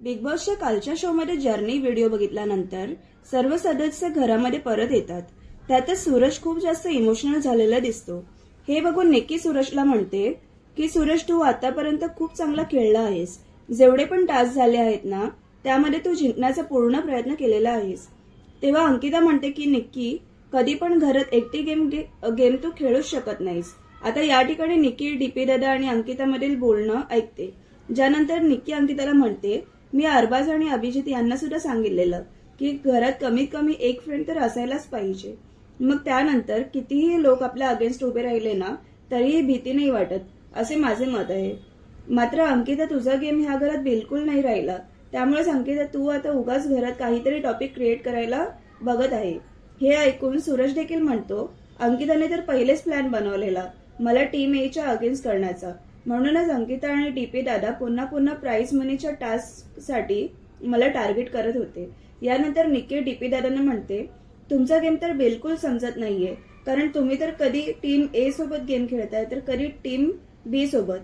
Big बॉसच्या कालच्या शोमध्ये जर्नी व्हिडिओ बघितल्यानंतर सर्व सदस्य घरामध्ये परत येतात. त्यातच सूरज खूप जास्त इमोशनल झालेला दिसतो. हे बघून निक्की सूरजला म्हणते की सूरज तू आतापर्यंत खूप चांगला खेळला आहेस. जेवढे पण टास्क झाले आहेत ना त्यामध्ये तू जिंकण्याचा पूर्ण प्रयत्न केलेला आहेस. तेव्हा अंकिता म्हणते की निक्की कधी पण घरात एकटी गेम गेम तू खेळूच शकत नाहीस. आता या ठिकाणी निक्की डीपी दादा आणि अंकितामधील बोलणं ऐकते. ज्यानंतर निक्की अंकिताला म्हणते मी अरबाज आणि अभिजित यांना सुद्धा सांगितलेलं की घरात कमीत कमी एक फ्रेंड तर असायलाच पाहिजे. मग त्यानंतर कितीही लोक आपल्या अगेन्स्ट उभे राहिले ना तरीही भीती नाही वाटत असे माझे मत आहे. मात्र अंकिता तुझा गेम ह्या घरात बिलकुल नाही राहिला. त्यामुळेच अंकिता तू आता उगाच घरात काहीतरी टॉपिक क्रिएट करायला बघत आहे. हे ऐकून सूरज देखील म्हणतो अंकिताने तर पहिलेच प्लॅन बनवलेला मला टीम एच्या अगेन्स्ट करण्याचा. म्हणूनच अंकिता आणि डीपी दादा पुन्हा पुन्हा प्राईज मनीच्या टास्कसाठी मला टार्गेट करत होते. यानंतर निकेश डी पी दादांना म्हणते तुमचा गेम तर बिलकुल समजत नाहीये. कारण तुम्ही तर कधी टीम ए सोबत गेम खेळताय तर कधी टीम बी सोबत.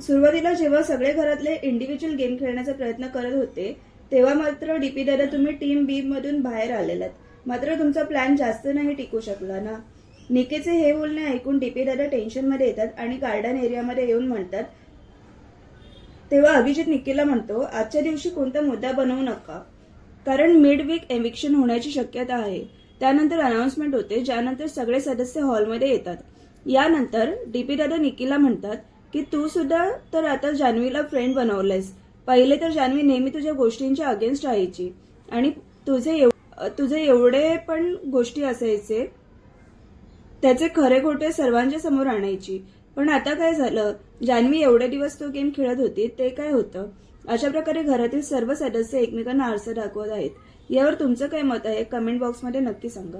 सुरुवातीला जेव्हा सगळे घरातले इंडिव्हिज्युअल गेम खेळण्याचा प्रयत्न करत होते तेव्हा मात्र डीपी दादा तुम्ही टीम बी मधून बाहेर आलेलात. मात्र तुमचा प्लॅन जास्त नाही टिकू शकला ना. निकेचे हे बोलणे ऐकून डीपी दादा टेन्शनमध्ये येतात आणि गार्डन एरियामध्ये येऊन म्हणतात तेव्हा अभिजित निकेला म्हणतो आजच्या दिवशी कोणता मुद्दा बनवू नका. कारण मिड वीक एविक्शन होण्याची शक्यता आहे. त्यानंतर अनाउन्समेंट होते ज्यानंतर सगळे सदस्य हॉलमध्ये येतात. यानंतर डीपी दादा निकीला म्हणतात की तू सुद्धा तर आता जान्हवीला फ्रेंड बनवलंयस. पहिले तर जान्हवी नेहमी तुझ्या गोष्टींच्या अगेन्स्ट राहायची. आणि तुझे एव- तुझे एवढे पण गोष्टी असायचे त्याचे खरे खोटे सर्वांच्या समोर आणायची. पण आता काय झालं? जान्हवी एवढे दिवस तो गेम खेळत होती ते काय होतं? अशा प्रकारे घरातील सर्व सदस्य एकमेकांना आरसा दाखवत आहेत. यावर तुमचं काय मत आहे? कमेंट बॉक्समध्ये नक्की सांगा.